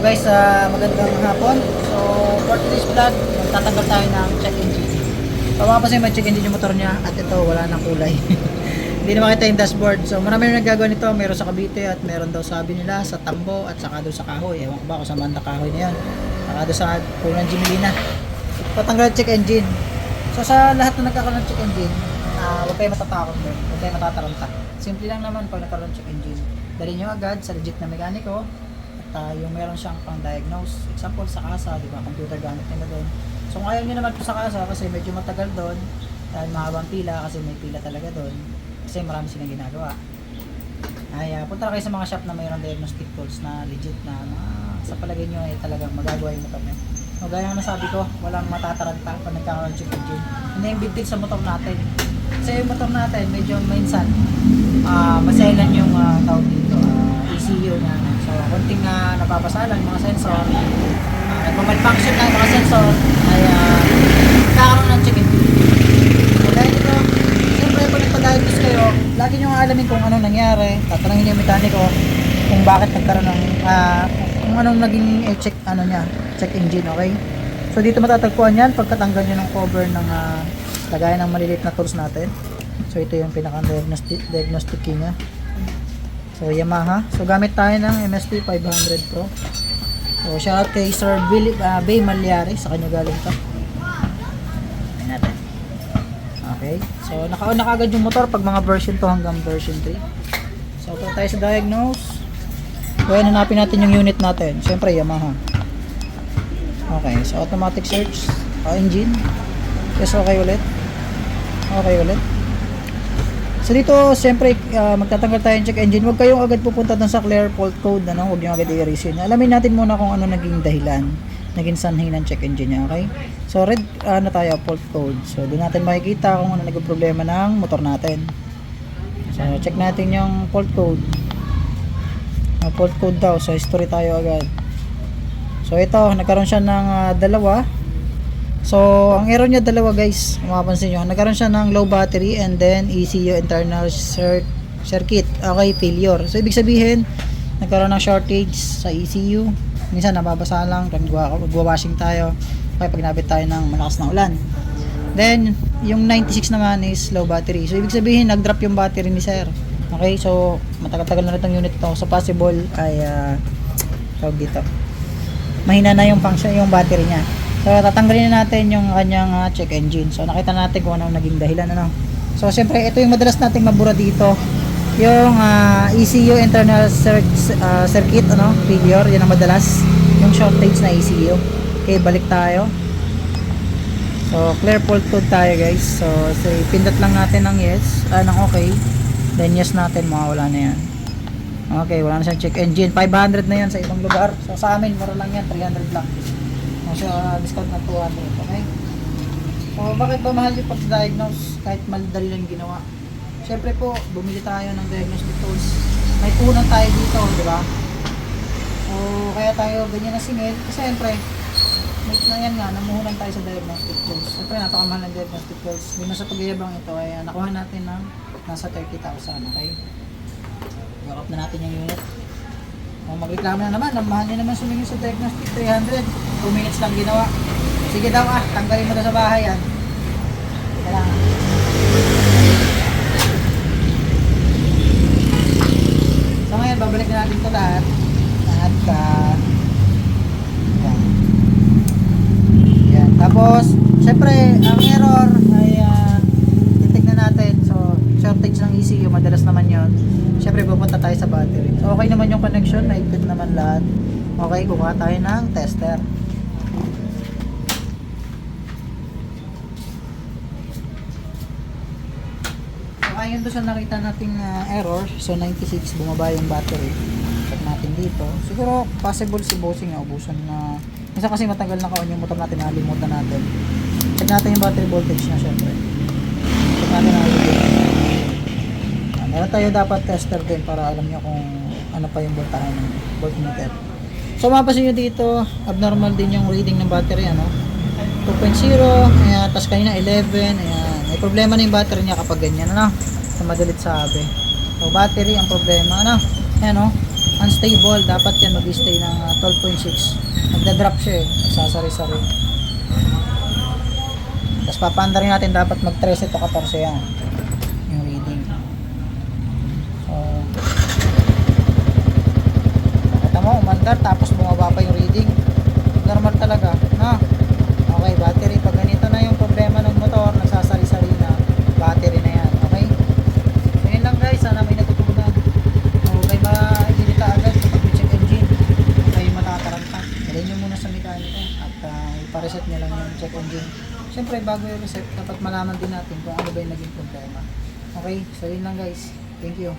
guys, ah, magandang hapon. So, for today's vlog, tatanggal tayo ng check engine. So, makapansin may check engine yung motor niya at ito, wala nang kulay. Hindi na makita yung dashboard. So, marami na nagagawa nito. Meron sa Cavite at meron daw sabi nila sa Tambo at saka doon sa Kahoy. Ewan ko ba kung sa Manda Kahoy na yan. Saka doon sa Punan Jimilina. Patanggal ang check engine. So, sa lahat na nagkakaroon ng check engine, ah, huwag kayo matatakot doon. Huwag kayo matataranta. Simple lang naman pag nagkaroon ng check engine. Dali nyo agad sa legit na mekaniko at ah, meron siyang pang-diagnose. Example sa kasa, di ba? Computer gamit nila doon. So kung ayaw nyo naman po sa kasa kasi medyo matagal doon, dahil mahabang pila kasi may pila talaga doon, kasi marami silang ginagawa. Ay, ah, punta kayo sa mga shop na mayroong diagnostic tools na legit na mga sa palagay nyo ay talagang magagawa yung motor nyo. Gaya ng nasabi ko, walang matataranta pag nagkakaroon check engine. Hindi yung big deal sa motor natin. Kasi yung motor natin, medyo minsan, ah maselan yung ah, tawag dito, ah, ECU na. So, konting uh, napapasalan yung mga sensor, uh, nagmamalfunction na yung mga sensor, ay uh, kakaroon ng check engine. So, dahil ito, siyempre pag nagpa-diagnose kayo, lagi nyo alamin kung anong nangyari, tatanungin nyo yung mekaniko kung bakit nagkaroon ng, ah, kung anong naging eh, check, ano niya, check engine, okay? So dito matatagpuan yan pagkatanggal nyo ng cover ng uh, lagayan ng maliliit na tools natin. So ito yung pinaka-diagnostic diagnostic key niya. So Yamaha. So gamit tayo ng MSP 500 Pro. So shout out kay Sir Billy, uh, Bay Malyari sa kanya galing to. Okay. So naka-on na kagad yung motor pag mga version 2 hanggang version 3. So ito tayo sa diagnose. So ayan, hanapin natin yung unit natin. Siyempre Yamaha. Okay, so automatic search, uh, engine. Yes, okay ulit. Okay ulit. So dito, siyempre, uh, magtatanggal tayo ng check engine. Huwag kayong agad pupunta dun sa clear fault code, ano? Huwag nyo agad i-erase yun. Alamin natin muna kung ano naging dahilan, naging sanhi ng check engine niya, okay? So red, ano tayo, fault code. So doon natin makikita kung ano naging problema ng motor natin. So check natin yung fault code. Uh, fault code daw, so history tayo agad. So ito, nagkaroon siya ng ah, dalawa. So, ang error niya dalawa guys, kung mapapansin nyo. Nagkaroon siya ng low battery and then ECU internal cir- circuit. Okay, failure. So, ibig sabihin, nagkaroon ng shortage sa ECU. Minsan, nababasa lang pag nagwa- magwa-washing tayo. Okay, pag nabit tayo ng malakas na ulan. Then, yung 96 naman is low battery. So, ibig sabihin, nag-drop yung battery ni sir. Okay, so, matagal-tagal na rin itong unit ito. So, possible ay, uh, tawag dito, mahina na yung function, yung battery niya. So, tatanggalin na natin yung kanyang ah, check engine. So, nakita natin kung anong naging dahilan. Ano. So, siyempre, ito yung madalas nating mabura dito. Yung ah, ECU internal cir- ah, circuit, ano, failure. Yan ang madalas. Yung shortage na ECU. Okay, balik tayo. So, clear fault code tayo, guys. So, so pindot lang natin ng yes, ah, ng okay. Then, yes natin, mawawala na yan. Okay, wala na siyang check engine. 500 na yan sa ibang lugar. So, sa amin, mura lang yan. 300 lang. So, uh, discount na 200. Okay? So, bakit ba mahal yung pag-diagnose kahit madali lang ginawa? Siyempre po, bumili tayo ng diagnostic tools. May punan tayo dito, di ba? So, kaya tayo ganyan na singil. Kasi siyempre, may na yan nga, namuhunan tayo sa diagnostic tools. Siyempre, napakamahal ng diagnostic tools. Hindi na sa pagyayabang ito, ay uh, nakuha natin ng nasa 30,000. Okay? Yakap na natin yung unit. Kung magreklamo na naman, ang mahal niya naman sumingin sa diagnostic, 300. 2 minutes lang ginawa. Sige daw ah, tanggalin mo na sa bahay yan. Teka lang. So ngayon, babalik na natin ito lahat. Lahat ka. Yan. Yan. Tapos, syempre, ang error ay uh, titignan natin. So, shortage ng ECU, madalas naman yon. Syempre, pupunta tayo sa battery. So, okay naman yung connection, naigpit naman lahat. Okay, kukuha tayo ng tester. So, ayon doon sa nakita nating ah, error, so 96, bumaba yung battery. Check natin dito. Siguro, possible si bossing na ubusan na... Minsan kasi matagal na kaon yung motor natin, nakalimutan natin. Check natin yung battery voltage niya, syempre. Check natin ang voltage. Ah, Meron tayo dapat tester din para alam niyo kung ano pa yung voltahe ng voltmeter. So mapapansin nyo dito, abnormal din yung reading ng battery, ano? 2.0, ayan, tapos kanina 11, ayan. May problema na yung battery niya kapag ganyan, ano? Sa madalit sabi. So battery ang problema, ano? Ayan, oh. unstable, dapat yan mag-stay ng ah, 12.6. Magda-drop siya eh, nagsasari-sari. Tapos papanda rin natin dapat mag 13 to 14 yan. Yung reading. So, Nakita umandar tapos bumaba pa yung reading. Normal talaga, no? Okay, battery. Pag ganito na yung problema ng motor, nagsasari-sari na, battery na yan, okay? So, lang guys, sana may natutunan. Okay, ma-ibilita agad kapag may check engine. Kayo matataranta. Dalhin nyo muna sa mekaniko at uh, ipareset nyo lang yung check engine. Siyempre, bago yung reset, dapat malaman din natin kung ano ba yung naging problema. Okay, so yun lang guys. Thank you.